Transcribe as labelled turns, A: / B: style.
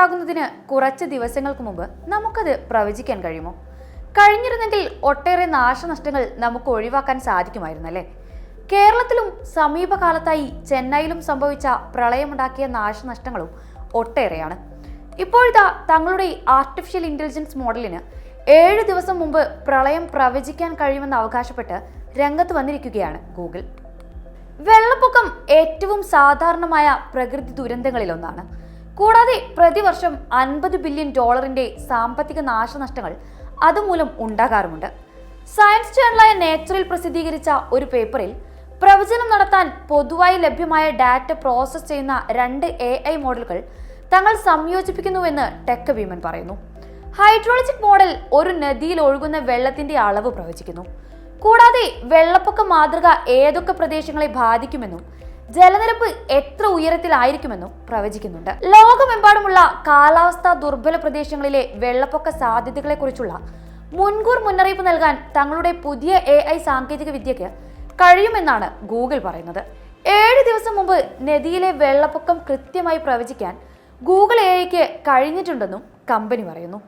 A: ഉണ്ടാകുന്നതിന് കുറച്ച് ദിവസങ്ങൾക്ക് മുമ്പ് നമുക്കത് പ്രവചിക്കാൻ കഴിയുമോ? കഴിഞ്ഞിരുന്നെങ്കിൽ ഒട്ടേറെ നാശനഷ്ടങ്ങൾ നമുക്ക് ഒഴിവാക്കാൻ സാധിക്കുമായിരുന്നല്ലേ? കേരളത്തിലും സമീപകാലത്തായി ചെന്നൈയിലും സംഭവിച്ച പ്രളയമുണ്ടാക്കിയ നാശനഷ്ടങ്ങളും ഒട്ടേറെയാണ്. ഇപ്പോഴിതാ തങ്ങളുടെ ആർട്ടിഫിഷ്യൽ ഇന്റലിജൻസ് മോഡലിന് ഏഴ് ദിവസം മുമ്പ് പ്രളയം പ്രവചിക്കാൻ കഴിയുമെന്ന് അവകാശപ്പെട്ട് രംഗത്ത് വന്നിരിക്കുകയാണ് ഗൂഗിൾ. വെള്ളപ്പൊക്കം ഏറ്റവും സാധാരണമായ പ്രകൃതി ദുരന്തങ്ങളിലൊന്നാണ്. കൂടാതെ പ്രതിവർഷം അൻപത് ബില്യൺ ഡോളറിന്റെ സാമ്പത്തിക നാശനഷ്ടങ്ങൾ അതുമൂലം ഉണ്ടാകാറുമുണ്ട്. സയൻസ് ജേണലായ നേച്ചറിൽ പ്രസിദ്ധീകരിച്ച ഒരു പേപ്പറിൽ പ്രവചനം നടത്താൻ പൊതുവായി ലഭ്യമായ ഡാറ്റ പ്രോസസ് ചെയ്യുന്ന രണ്ട് എ ഐ മോഡലുകൾ തങ്ങൾ സംയോജിപ്പിക്കുന്നുവെന്ന് ടെക് ഭീമൻ പറയുന്നു. ഹൈഡ്രോളജിക് മോഡൽ ഒരു നദിയിൽ ഒഴുകുന്ന വെള്ളത്തിന്റെ അളവ് പ്രവചിക്കുന്നു. കൂടാതെ വെള്ളപ്പൊക്ക മാതൃക ഏതൊക്കെ പ്രദേശങ്ങളെ ബാധിക്കുമെന്നും ജലനിരപ്പ് എത്ര ഉയരത്തിലായിരിക്കുമെന്നും പ്രവചിക്കുന്നുണ്ട്. ലോകമെമ്പാടുമുള്ള കാലാവസ്ഥാ ദുർബല പ്രദേശങ്ങളിലെ വെള്ളപ്പൊക്ക സാധ്യതകളെക്കുറിച്ചുള്ള മുൻകൂർ മുന്നറിയിപ്പ് നൽകാൻ തങ്ങളുടെ പുതിയ എ ഐ സാങ്കേതിക വിദ്യക്ക് കഴിയുമെന്നാണ് ഗൂഗിൾ പറയുന്നത്. ഏഴ് ദിവസം മുമ്പ് നദിയിലെ വെള്ളപ്പൊക്കം കൃത്യമായി പ്രവചിക്കാൻ ഗൂഗിൾ എ ഐക്ക് കഴിഞ്ഞിട്ടുണ്ടെന്നും കമ്പനി പറയുന്നു.